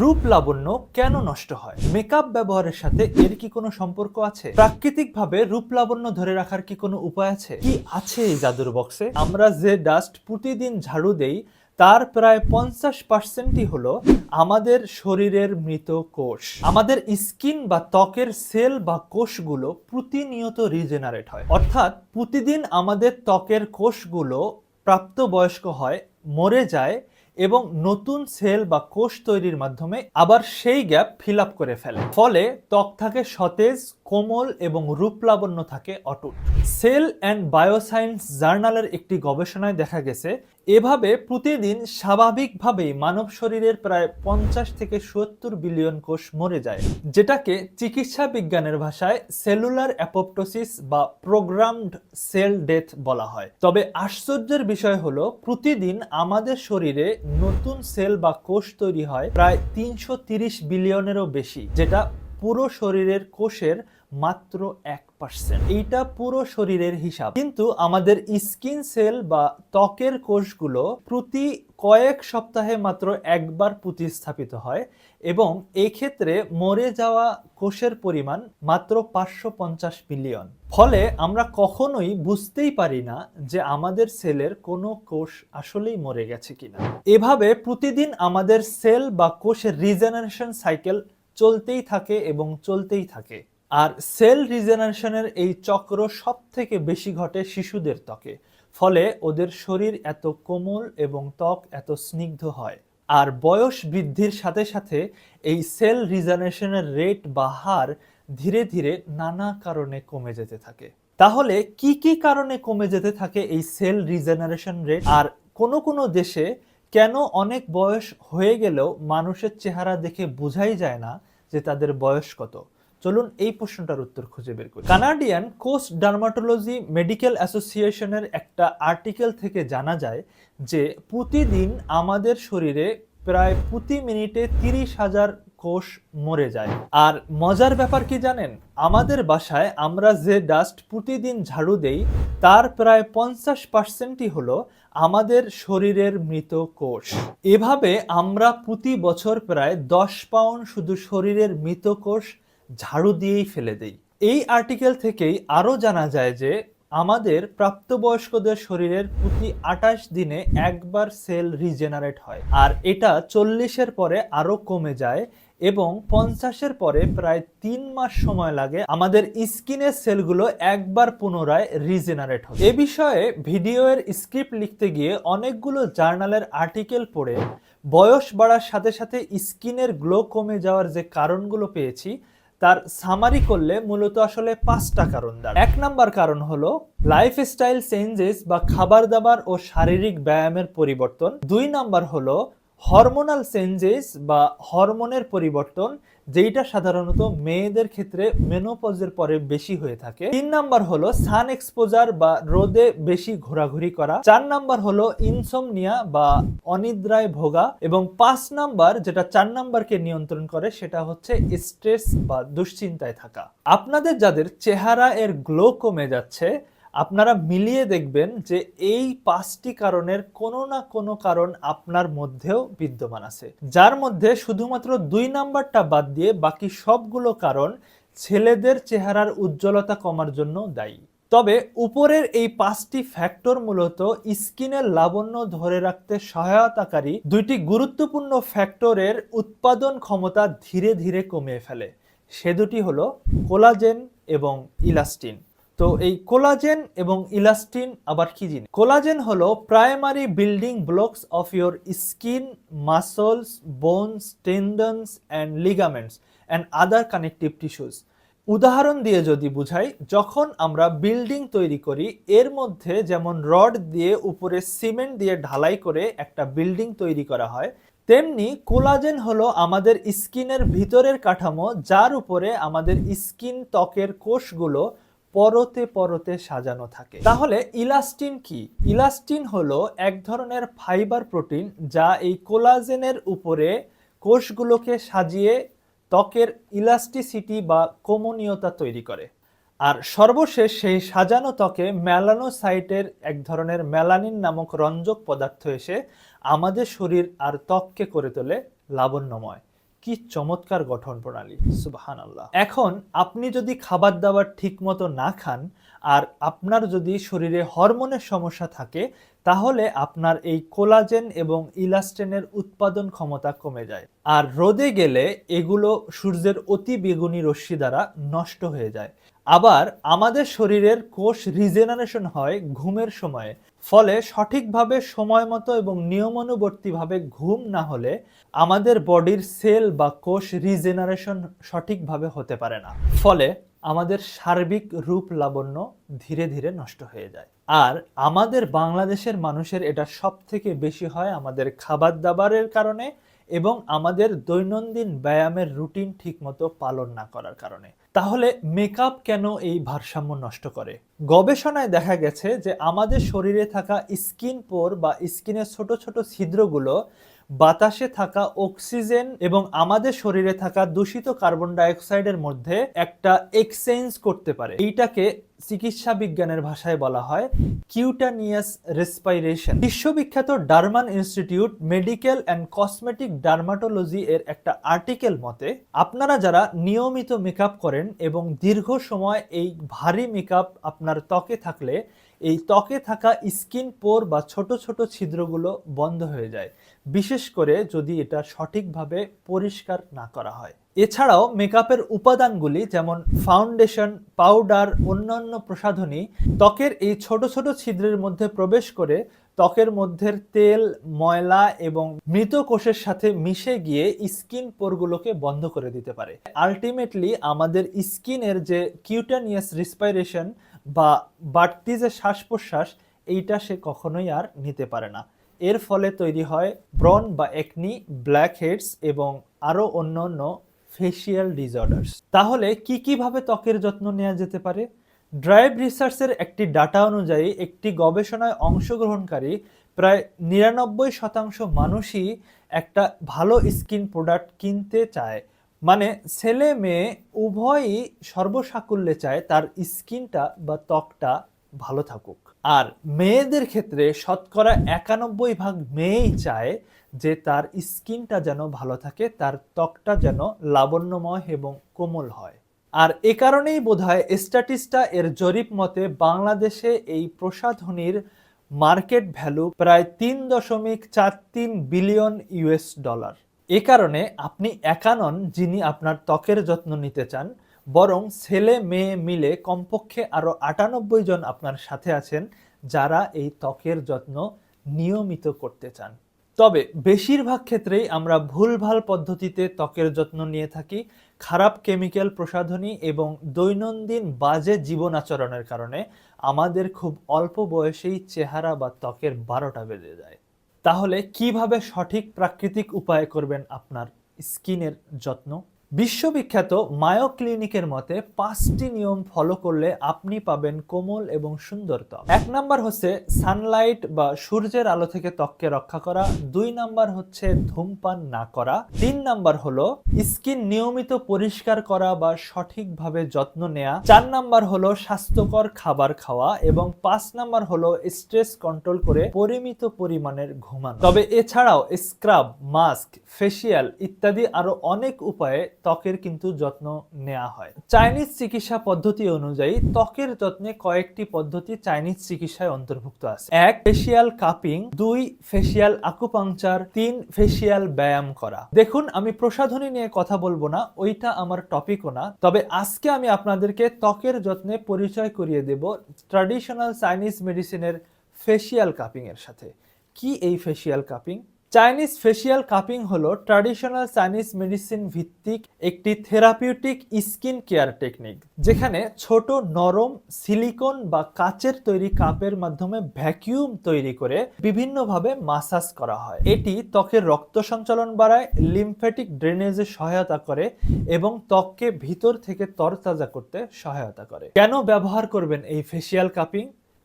রূপ লাবণ্য কেন নষ্ট হয়? মেকআপ ব্যবহারের সাথে এর কি কোনো সম্পর্ক আছে? প্রাকৃতিকভাবে রূপ লাবণ্য ধরে রাখার কি কোনো উপায় আছে? কি আছে এই জাদুর বক্সে আমরা যে ডাস্ট প্রতিদিন ঝাড়ু দেই, তার প্রায় পঞ্চাশ পার্সেন্টই হলো আমাদের শরীরের মৃত কোষ। আমাদের স্কিন বা ত্বকের সেল বা কোষগুলো প্রতিনিয়ত রিজেনারেট হয়। অর্থাৎ প্রতিদিন আমাদের ত্বকের কোষগুলো প্রাপ্তবয়স্ক হয়, মরে যায় এবং নতুন সেল বা কোষ তৈরির মাধ্যমে আবার সেই গ্যাপ ফিল আপ করে ফেলে। ফলে ত্বক থাকে সতেজ, কোমল এবং রূপলাবণ্য থাকে অটুট। সেল অ্যান্ড বায়োসায়েন্স জার্নালের একটি গবেষণায় দেখা গেছে এভাবে প্রতিদিন স্বাভাবিকভাবেই মানব শরীরের প্রায় পঞ্চাশ থেকে সত্তর বিলিয়ন কোষ মরে যায়, যেটাকে চিকিৎসা বিজ্ঞানের ভাষায় সেলুলার অ্যাপোপ্টোসিস বা প্রোগ্রামড সেল ডেথ বলা হয়। তবে আশ্চর্যের বিষয় হলো, প্রতিদিন আমাদের শরীরে নতুন সেল বা কোষ তৈরি হয় প্রায় তিনশো তিরিশ বিলিয়নেরও বেশি, যেটা পুরো শরীরের কোষের মাত্র এক পার্সেন্ট এইটা পুরো শরীরের হিসাব। কিন্তু আমাদের স্কিন সেল বা ত্বকের কোষগুলো প্রতি কয়েক সপ্তাহে মাত্র একবার প্রতিস্থাপিত হয় এবং এক্ষেত্রে মরে যাওয়া কোষের পরিমাণ মাত্র পাঁচশো পঞ্চাশ বিলিয়ন ফলে আমরা কখনোই বুঝতেই পারি না যে আমাদের সেলের কোনো কোষ আসলেই মরে গেছে কিনা। এভাবে প্রতিদিন আমাদের সেল বা কোষের রিজেনারেশন সাইকেল চলতেই থাকে এবং চলতেই থাকে। আর সেল রিজেনারেশনের এই চক্র সব থেকে বেশি ঘটে শিশুদের ত্বকে, ফলে ওদের শরীর এত কোমল এবং ত্বক এত স্নিগ্ধ হয়। আর বয়স বৃদ্ধির সাথে সাথে এই সেল রিজেনারেশনের রেট বা হার ধীরে ধীরে নানা কারণে কমে যেতে থাকে। তাহলে কি কি কারণে কমে যেতে থাকে এই সেল রিজেনারেশন রেট? আর কোনো কোনো দেশে কেন অনেক বয়স হয়ে গেলেও মানুষের চেহারা দেখে বোঝাই যায় না যে তাদের বয়স কত? চলুন এই প্রশ্নটার উত্তর খুঁজে বের করি। কানাডিয়ান কোস্ট ডার্মাটোলজি মেডিকেল অ্যাসোসিয়েশনের একটা আর্টিকেল থেকে জানা যায় যে প্রতিদিন আমাদের শরীরে প্রায় প্রতি মিনিটে তিরিশ হাজার কোষ মরে যায়। আর মজার ব্যাপার কি জানেন? আমাদের বাসায় আমরা যে ডাস্ট প্রতিদিন ঝাড়ু দেই, তার প্রায় পঞ্চাশ পার্সেন্টই হলো আমাদের শরীরের মৃত কোষ। এভাবে আমরা প্রতি বছর প্রায় দশ পাউন্ড শুধু শরীরের মৃত কোষ ঝাড়ু দিয়েই ফেলে দেই। এই আর্টিকেল থেকেই আরও জানা যায় যে, আমাদের প্রাপ্তবয়স্কদের শরীরের প্রতি আঠাশ দিনে একবার সেল রিজেনারেট হয়। আর এটা চল্লিশের পরে আরও কমে যায় এবং পঞ্চাশের পরে প্রায় তিন মাস সময় লাগে আমাদের স্কিনের সেলগুলো একবার পুনরায় রিজেনারেট হয় এ বিষয়ে ভিডিওর স্ক্রিপ্ট লিখতে গিয়ে অনেকগুলো জার্নালের আর্টিকেল পড়ে বয়স বাড়ার সাথে সাথে স্কিনের গ্লো কমে যাওয়ার যে কারণগুলো পেয়েছি তার সামারি করলে মূলত আসলে পাঁচটা কারণ দাঁড়ায়। এক নাম্বার কারণ হলো লাইফস্টাইল চেঞ্জেস বা খাবার দাবার ও শারীরিক ব্যায়ামের পরিবর্তন। দুই নাম্বার হলো হরমোনাল চেঞ্জেস বা হরমোনের পরিবর্তন যেটা সাধারণত মেয়েদের ক্ষেত্রে মেনোপজের পরে বেশি হয়ে থাকে। তিন নাম্বার হলো সান এক্সপোজার বা রোদে বেশি ঘোরাঘুরি করা। চার নাম্বার হলো ইনসোমনিয়া বা অনিদ্রায় ভোগা। এবং পাঁচ নাম্বার, যেটা চার নাম্বারকে নিয়ন্ত্রণ করে, সেটা হচ্ছে স্ট্রেস বা দুশ্চিন্তায় থাকা। আপনাদের যাদের চেহারা এর গ্লো কমে যাচ্ছে আপনারা মিলিয়ে দেখবেন যে এই পাঁচটি কারণের কোনো না কোনো কারণ আপনার মধ্যেও বিদ্যমান আছে। যার মধ্যে শুধুমাত্র দুই নাম্বারটা বাদ দিয়ে বাকি সবগুলো কারণ ছেলেদের চেহারার উজ্জ্বলতা কমার জন্য দায়ী। তবে উপরের এই পাঁচটি ফ্যাক্টর মূলত স্কিনের লাবণ্য ধরে রাখতে সহায়তাকারী দুইটি গুরুত্বপূর্ণ ফ্যাক্টরের উৎপাদন ক্ষমতা ধীরে ধীরে কমিয়ে ফেলে। সে দুটি হলো কোলাজেন এবং ইলাস্টিন। তো এই কোলাজেন এবং ইলাস্টিন আবার কি জিনিস? কোলাজেন হলো primary building blocks of your skin, muscles, bones, tendons, and ligaments, and other connective tissues. উদাহরণ দিয়ে যদি বুঝাই, যখন আমরা বিল্ডিং তৈরি করি, এর মধ্যে যেমন রড দিয়ে উপরে সিমেন্ট দিয়ে ঢালাই করে একটা বিল্ডিং তৈরি করা হয়, তেমনি কোলাজেন হলো আমাদের স্কিনের ভিতরের কাঠামো, যার উপরে আমাদের স্কিন ত্বকের কোষগুলো পরতে পরতে সাজানো থাকে। তাহলে ইলাস্টিন কি? ইলাস্টিন হলো এক ধরনের ফাইবার প্রোটিন যা এই কোলাজেনের উপরে কোষগুলোকে সাজিয়ে ত্বকের ইলাস্টিসিটি বা কোমনীয়তা তৈরি করে। আর সর্বশেষ সেই সাজানো ত্বকে ম্যালানোসাইটের এক ধরনের ম্যালানিন নামক রঞ্জক পদার্থ এসে আমাদের শরীর আর ত্বককে করে তোলে লাবণ্যময়। কি চমৎকার গঠন প্রণালী সুবাহান আল্লাহ এখন আপনি যদি খাবার দাবার ঠিক মতো না খান, আর আপনার যদি শরীরে হরমোনের সমস্যা থাকে তাহলে আপনার এই কোলাজেন এবং ইলাস্টেনের উৎপাদন ক্ষমতা কমে যায়। আর রোদে গেলে এগুলো সূর্যের অতি বেগুনি রশ্মি দ্বারা নষ্ট হয়ে যায়। আবার আমাদের শরীরের কোষ রিজেনারেশন হয় ঘুমের সময়ে। ফলে সঠিকভাবে সময় মতো এবং নিয়মানুবর্তীভাবে ঘুম না হলে আমাদের বডির সেল বা কোষ রিজেনারেশন সঠিকভাবে হতে পারে না। ফলে আমাদের সার্বিক রূপ লাবণ্য ধীরে ধীরে নষ্ট হয়ে যায়। আর আমাদের বাংলাদেশের মানুষের এটা সব থেকে বেশি হয় আমাদের খাবার দাবারের কারণে এবং আমাদের দৈনন্দিন ব্যায়ামের রুটিন ঠিকমতো পালন না করার কারণে। তাহলে মেকআপ কেন এই ভারসাম্য নষ্ট করে? গবেষণায় দেখা গেছে যে আমাদের শরীরে থাকা স্কিন পোর বা স্কিনের ছোট ছোট ছিদ্রগুলো বাতাসে থাকা অক্সিজেন এবং আমাদের শরীরে থাকা দূষিত কার্বন ডাইঅক্সাইডের মধ্যে একটা এক্সচেঞ্জ করতে পারে। এইটাকে চিকিৎসা বিজ্ঞানের ভাষায় বলা হয় কিউটানিয়াস রেসপাইরেশন। বিশ্ববিখ্যাত Derman institute medical and cosmetic dermatology এর একটা আর্টিকেল মতে, আপনারা যারা নিয়মিত মেকআপ করেন এবং দীর্ঘ সময় এই ভারী মেকআপ আপনার ত্বকে থাকলে এই ত্বকে থাকা স্কিন পোর বা ছোট ছোট ছিদ্রগুলো বন্ধ হয়ে যায়। বিশেষ করে যদি এটা সঠিকভাবে পরিষ্কার না করা হয়। এছাড়াও মেকআপের উপাদানগুলি যেমন ফাউন্ডেশন, পাউডার, অন্যান্য প্রসাধনী ত্বকের এই ছোট ছোট ছিদ্রের মধ্যে প্রবেশ করে ত্বকের মধ্যে তেল, ময়লা এবং মৃত কোষের সাথে মিশে গিয়ে স্কিন পোরগুলোকে বন্ধ করে দিতে পারে। আলটিমেটলি আমাদের স্কিনের যে কিউটানিয়াস রেসপাইরেশন বা বাড়তি যে শ্বাস প্রশ্বাস এইটা সে কখনোই আর নিতে পারে না। এর ফলে তৈরি হয় ব্রন বা একনি, ব্ল্যাক হেডস এবং আরও অন্য অন্য ফেসিয়াল ডিসঅর্ডার্স। তাহলে কি কীভাবে ত্বকের যত্ন নেওয়া যেতে পারে? ড্রাইভ রিসার্চের একটি ডাটা অনুযায়ী একটি গবেষণায় অংশগ্রহণকারী প্রায় নিরানব্বই শতাংশ মানুষই একটা ভালো স্কিন প্রোডাক্ট কিনতে চায়। মানে ছেলে মেয়ে উভয়ই সর্বসাকুল্যে চায় তার স্কিনটা বা ত্বকটা ভালো থাকুক। আর মেয়েদের ক্ষেত্রে শতকরা একানব্বই ভাগ মেয়েই চায় যে তার স্কিনটা যেন ভালো থাকে, তার ত্বকটা যেন লাবণ্যময় এবং কোমল হয়। আর এ কারণেই বোধহয় স্ট্যাটিস্টা এর জরিপ মতে বাংলাদেশে এই প্রসাধনীর মার্কেট ভ্যালু প্রায় তিন দশমিক চার তিন বিলিয়ন ইউএস ডলার। এ কারণে আপনি একা নন যিনি আপনার ত্বকের যত্ন নিতে চান, বরং ছেলে মেয়ে মিলে কমপক্ষে আরও আটানব্বই জন আপনার সাথে আছেন যারা এই ত্বকের যত্ন নিয়মিত করতে চান। তবে বেশিরভাগ ক্ষেত্রেই আমরা ভুলভাল পদ্ধতিতে ত্বকের যত্ন নিয়ে থাকি, খারাপ কেমিক্যাল প্রসাধনী এবং দৈনন্দিন বাজে জীবন আচরণের কারণে আমাদের খুব অল্প বয়সেই চেহারা বা ত্বকের বারোটা বেজে যায়। তাহলে কীভাবে সঠিক প্রাকৃতিক উপায় করবেন আপনার স্কিনের যত্ন? বিশ্ববিখ্যাত মায়ো ক্লিনিকের মতে, পাঁচটি নিয়ম ফলো করলে আপনি পাবেন কোমল এবং সুন্দর ত্বক। এক নাম্বার হচ্ছে সানলাইট বা সূর্যের আলো থেকে ত্বককে রক্ষা করা। দুই নাম্বার হচ্ছে ধূমপান না করা। তিন নাম্বার হলো স্কিন নিয়মিত পরিষ্কার করা বা সঠিকভাবে যত্ন নেওয়া চার নাম্বার হলো স্বাস্থ্যকর খাবার খাওয়া। এবং পাঁচ নাম্বার হলো স্ট্রেস কন্ট্রোল করে পরিমিত পরিমাণের ঘুমানো। তবে এছাড়াও স্ক্রাব, মাস্ক, ফেসিয়াল ইত্যাদি আরও অনেক উপায়ে ত্বকের কিন্তু যত্ন নেওয়া হয়। চাইনিজ চিকিৎসা পদ্ধতি অনুযায়ী ত্বকের যত্নে কয়েকটি পদ্ধতি চাইনিজ চিকিৎসায় অন্তর্ভুক্ত আছে। এক ফেসিয়াল কাপিং দুই ফেসিয়াল আকুপাংচার তিন ফেসিয়াল ব্যায়াম করা। দেখুন, আমি প্রসাধনী নিয়ে কথা বলব না, ওইটা আমার টপিকও না। তবে আজকে আমি আপনাদেরকে ত্বকের যত্নে পরিচয় করিয়ে দেব ট্র্যাডিশনাল চাইনিজ মেডিসিনের ফেসিয়াল কাপিং এর সাথে। কি এই facial cupping Chinese facial cupping হলো ট্র্যাডিশনাল চাইনিজ মেডিসিন ভিত্তিক একটি থেরাপিউটিক স্কিন কেয়ার টেকনিক, যেখানে ছোট নরম সিলিকন বা কাচের তৈরি কাপের মাধ্যমে ভ্যাকিউম তৈরি করে বিভিন্নভাবে মাসাজ করা হয়। এটি ত্বকের রক্ত সঞ্চালন বাড়ায় লিমফ্যাটিক ড্রেনেজে সহায়তা করে এবং ত্বককে ভিতর থেকে তরতাজা করতে সহায়তা করে। কেন ব্যবহার করবেন এই ফেসিয়াল কাপিং?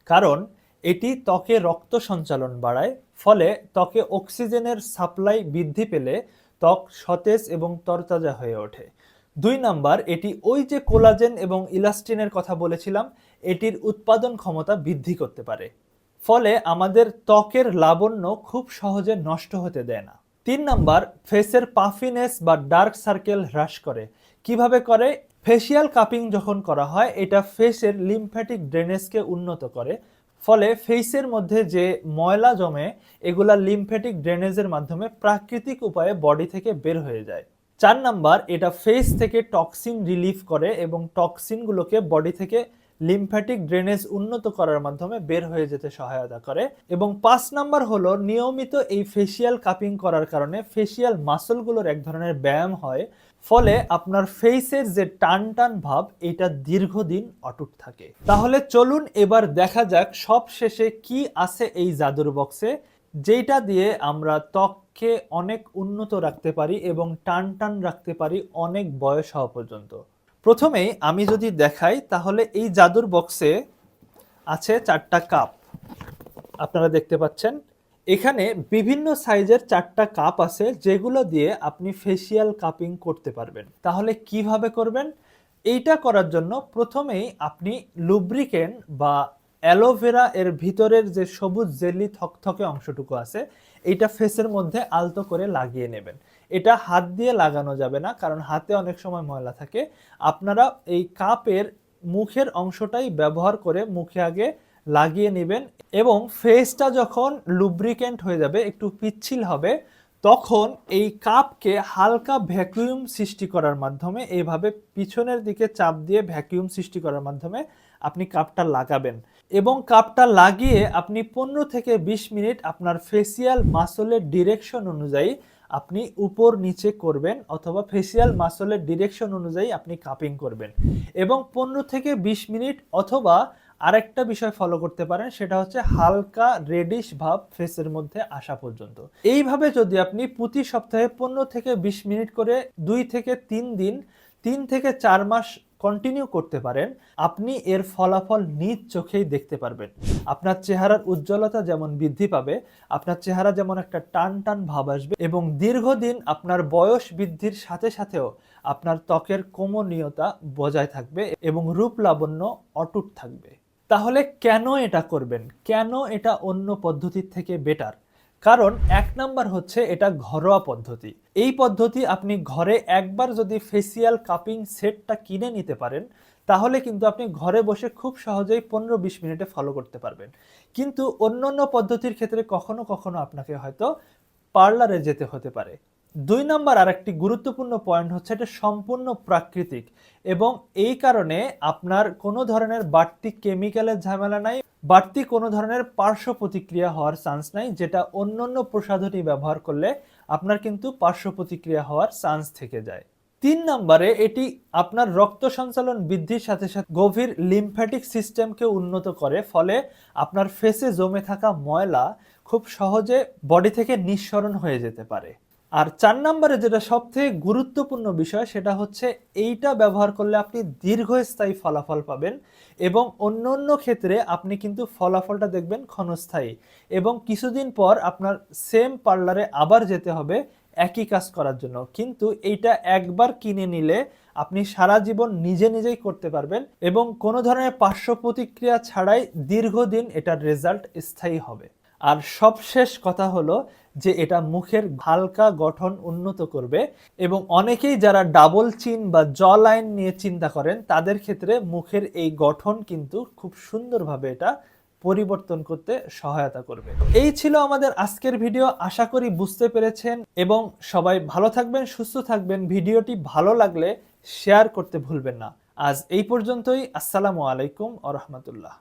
কারণ এটি ত্বকে রক্ত সঞ্চালন বাড়ায় ফলে ত্বকে অক্সিজেনের সাপ্লাই বৃদ্ধি পেলে ত্বক সতেজ এবং তরতাজা হয়ে ওঠে। দুই নাম্বার, এটি ওই যে কোলাজেন এবং ইলাস্টিনের কথা বলেছিলাম, এটির উৎপাদন ক্ষমতা বৃদ্ধি করতে পারে। ফলে আমাদের ত্বকের লাবণ্য খুব সহজে নষ্ট হতে দেয় না। তিন নাম্বার, ফেসের পাফিনেস বা ডার্ক সার্কেল হ্রাস করে। কীভাবে করে? ফেসিয়াল কাপিং যখন করা হয়, এটা ফেসের লিম্ফ্যাটিক ড্রেনেজকে উন্নত করে। ফলে ফেসের মধ্যে যে ময়লা জমে, এগুলা লিম্ফ্যাটিক ড্রেনেজের মাধ্যমে প্রাকৃতিক উপায়ে বডি থেকে বের হয়ে যায়। চার নাম্বার, এটা ফেস থেকে টক্সিন রিলিফ করে এবং টক্সিনগুলোকে বডি থেকে লিম্ফ্যাটিক ড্রেনেজ উন্নত করার মাধ্যমে বের হয়ে যেতে সহায়তা করে। এবং পাঁচ নাম্বার হলো, নিয়মিত এই ফেসিয়াল কাপিং করার কারণে ফেসিয়াল মাসলগুলোর এক ধরনের ব্যায়াম হয় ফলে আপনার ফেসের যে টান টান ভাব, এটা দীর্ঘদিন অটুট থাকে। তাহলে চলুন এবার দেখা যাক সব শেষে কি আছে এই জাদুর বক্সে যেটা দিয়ে আমরা ত্বককে অনেক উন্নত রাখতে পারি এবং টান টান রাখতে পারি অনেক বয়স হওয়া পর্যন্ত। প্রথমেই আমি যদি দেখাই, তাহলে এই জাদুর বক্সে আছে চারটা কাপ আপনারা দেখতে পাচ্ছেন এখানে বিভিন্ন সাইজের চারটা কাপ আছে যেগুলো দিয়ে আপনি ফেসিয়াল কাপিং করতে পারবেন। তাহলে কীভাবে করবেন? এইটা করার জন্য প্রথমেই আপনি লুব্রিকেন বা অ্যালোভেরা এর ভিতরের যে সবুজ জেলি থকথকে অংশটুকু আছে, এইটা ফেসের মধ্যে আলতো করে লাগিয়ে নেবেন। এটা হাত দিয়ে লাগানো যাবে না, কারণ হাতে অনেক সময় ময়লা থাকে। আপনারা এই কাপের মুখের অংশটাই ব্যবহার করে মুখে আগে লাগিয়ে নেবেন এবং ফেসটা যখন লুব্রিকেন্ট হয়ে যাবে, একটু পিচ্ছিল হবে, তখন এই কাপকে হালকা ভ্যাকুয়াম সৃষ্টি করার মাধ্যমে এইভাবে পিছনের দিকে চাপ দিয়ে ভ্যাকুয়াম সৃষ্টি করার মাধ্যমে আপনি কাপটা লাগাবেন। এবং কাপটা লাগিয়ে আপনি পনেরো থেকে বিশ মিনিট আপনার ফেসিয়াল মাসলের ডিরেকশন অনুযায়ী আপনি উপর নিচে করবেন অথবা ফেসিয়াল মাসলের ডিরেকশন অনুযায়ী আপনি কাপিং করবেন। এবং পনেরো থেকে বিশ মিনিট অথবা আরেকটা বিষয় ফলো করতে পারেন, সেটা হচ্ছে হালকা রেডিশ ভাব ফেসের মধ্যে আসা পর্যন্ত। এইভাবে যদি আপনি প্রতি সপ্তাহে পনেরো থেকে বিশ মিনিট করে দুই থেকে তিন দিন, তিন থেকে চার মাস কন্টিনিউ করতে পারেন, আপনি এর ফলাফল নিজ চোখেই দেখতে পারবেন। আপনার চেহারার উজ্জ্বলতা যেমন বৃদ্ধি পাবে, আপনার চেহারা যেমন একটা টান টান ভাব আসবে এবং দীর্ঘদিন আপনার বয়স বৃদ্ধির সাথে সাথেও আপনার ত্বকের কোমনীয়তা বজায় থাকবে এবং রূপ লাবণ্য অটুট থাকবে। তাহলে কেন এটা করবেন? কেন এটা অন্য পদ্ধতির থেকে বেটার কারণ এক নাম্বার হচ্ছে এটা ঘরোয়া পদ্ধতি। এই পদ্ধতি আপনি ঘরে একবার যদি ফেসিয়াল কাপিং সেটটা কিনে নিতে পারেন, তাহলে কিন্তু আপনি ঘরে বসে খুব সহজেই পনেরো বিশ মিনিটে ফলো করতে পারবেন। কিন্তু অন্য অন্য পদ্ধতির ক্ষেত্রে কখনো কখনো আপনাকে হয়তো পার্লারে যেতে হতে পারে। দুই নাম্বার আর একটি গুরুত্বপূর্ণ পয়েন্ট হচ্ছে এটা সম্পূর্ণ প্রাকৃতিক এবং এই কারণে আপনার কোনো ধরনের বাড়তি কেমিক্যালের ঝামেলা নাই, বাড়তি কোনো ধরনের পার্শ্ব প্রতিক্রিয়া হওয়ার চান্স নাই, যেটা অন্য অন্য প্রসাধনী ব্যবহার করলে আপনার কিন্তু পার্শ্ব প্রতিক্রিয়া হওয়ার চান্স থেকে যায়। তিন নম্বরে এটি আপনার রক্ত সঞ্চালন বৃদ্ধির সাথে সাথে গভীর লিম্ফ্যাটিক সিস্টেমকে উন্নত করে, ফলে আপনার ফেসে জমে থাকা ময়লা খুব সহজে বডি থেকে নিঃসরণ হয়ে যেতে পারে। আর চার নম্বরে যেটা সবথেকে গুরুত্বপূর্ণ বিষয়, সেটা হচ্ছে এইটা ব্যবহার করলে আপনি দীর্ঘস্থায়ী ফলাফল পাবেন এবং অন্য অন্য ক্ষেত্রে আপনি কিন্তু ফলাফলটা দেখবেন ক্ষণস্থায়ী এবং কিছুদিন পর আপনার সেম পার্লারে আবার যেতে হবে একই কাজ করার জন্য। কিন্তু এইটা একবার কিনে নিলে আপনি সারা জীবন নিজে নিজেই করতে পারবেন এবং কোনো ধরনের পার্শ্ব প্রতিক্রিয়া ছাড়াই দীর্ঘদিন এটার রেজাল্ট স্থায়ী হবে। আর সবশেষ কথা হলো যে এটা মুখের হালকা গঠন উন্নত করবে এবং অনেকেই যারা ডাবল চিন বা জ লাইন নিয়ে চিন্তা করেন, তাদের ক্ষেত্রে মুখের এই গঠন কিন্তু খুব সুন্দরভাবে এটা পরিবর্তন করতে সহায়তা করবে। এই ছিল আমাদের আজকের ভিডিও আশা করি বুঝতে পেরেছেন এবং সবাই ভালো থাকবেন, সুস্থ থাকবেন। ভিডিওটি ভালো লাগলে শেয়ার করতে ভুলবেন না। আজ এই পর্যন্তই। আসসালামু আলাইকুম আ রহমতুল্লাহ।